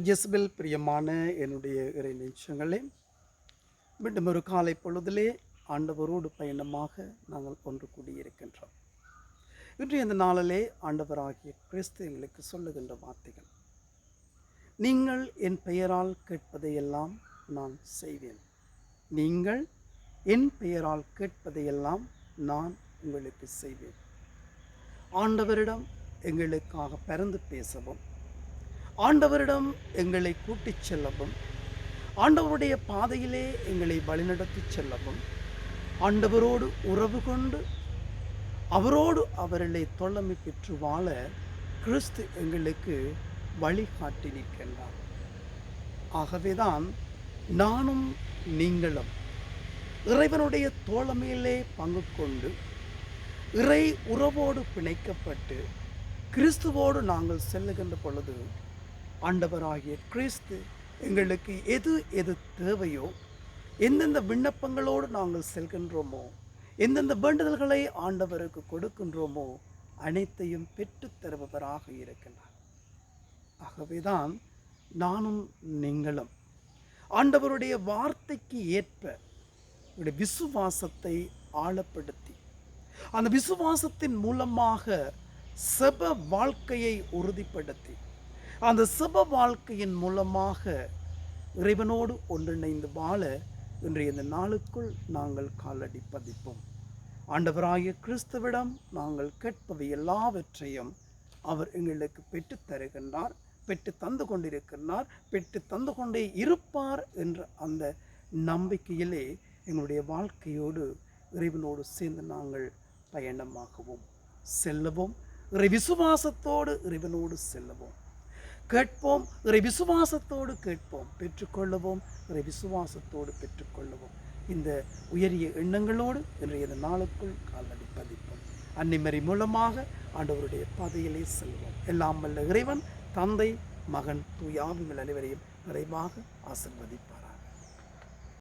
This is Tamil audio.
ஜெஸ்பில் பிரியமான என்னுடைய இறை நிமிஷங்களே மீண்டும் ஒரு காலை பொழுதிலே ஆண்டவரோடு பயணமாக நாங்கள் ஒன்று கூடியிருக்கின்றோம். இன்றைய இந்த நாளிலே ஆண்டவராகிய கிறிஸ்து எங்களுக்கு சொல்லுகின்ற வார்த்தைகள் நீங்கள் என் பெயரால் கேட்பதையெல்லாம் நான் செய்வேன். நீங்கள் என் பெயரால் கேட்பதையெல்லாம் நான் உங்களுக்கு செய்வேன். ஆண்டவரிடம் எங்களுக்காக பிறந்து பேசவும். ஆண்டவரிடம் எங்களை கூட்டிச் செல்லவும் ஆண்டவருடைய பாதையிலே எங்களை வழிநடத்திச் செல்லவும் ஆண்டவரோடு உறவு கொண்டு அவரோடு அவர்களை தொல்லமை பெற்று வாழ கிறிஸ்து எங்களுக்கு வழிகாட்டி நிற்கின்றார். ஆகவேதான் நானும் நீங்களும் இறைவனுடைய தோழமையிலே பங்கு கொண்டு இறை உறவோடு பிணைக்கப்பட்டு கிறிஸ்துவோடு நாங்கள் செல்லுகின்ற பொழுது ஆண்டவராகிய கிறிஸ்து எங்களுக்கு எது எது தேவையோ எந்தெந்த விண்ணப்பங்களோடு நாங்கள் செல்கின்றோமோ எந்தெந்த வேண்டுதல்களை ஆண்டவருக்கு கொடுக்கின்றோமோ அனைத்தையும் பெற்றுத் தருபவராக இருக்கின்றார். ஆகவேதான் நானும் நீங்களும் ஆண்டவருடைய வார்த்தைக்கு ஏற்ப உடைய விசுவாசத்தை ஆழப்படுத்தி அந்த விசுவாசத்தின் மூலமாக செப வாழ்க்கையை உறுதிப்படுத்தி அந்த சுப வாழ்க்கையின் மூலமாக இறைவனோடு ஒன்றிணைந்து வாழ இன்றைய இந்த நாளுக்குள் நாங்கள் காலடி பதிப்போம். ஆண்டவராகிய கிறிஸ்துவிடம் நாங்கள் கேட்பவை எல்லாவற்றையும் அவர் எங்களுக்கு பெற்றுத் தருகின்றார் பெற்று தந்து கொண்டிருக்கின்றார் பெற்று தந்து கொண்டே இருப்பார் என்ற அந்த நம்பிக்கையிலே எங்களுடைய வாழ்க்கையோடு இறைவனோடு சேர்ந்து நாங்கள் பயணமாகவும். செல்லவும். இறை விசுவாசத்தோடு இறைவனோடு செல்லவும். கேட்போம் இறை விசுவாசத்தோடு கேட்போம் பெற்றுக்கொள்ளுவோம் இறை விசுவாசத்தோடு பெற்றுக்கொள்ளுவோம். இந்த உயரிய எண்ணங்களோடு இன்றைய நாளுக்குள் காலடி பதிப்போம். அன்னிமறி மூலமாக ஆண்டவருடைய பாதையிலே செல்வோம். எல்லாம் வல்ல இறைவன் தந்தை மகன் தூயாவிகள் அனைவரையும் நிறைவாக ஆசிர்வதிப்பார்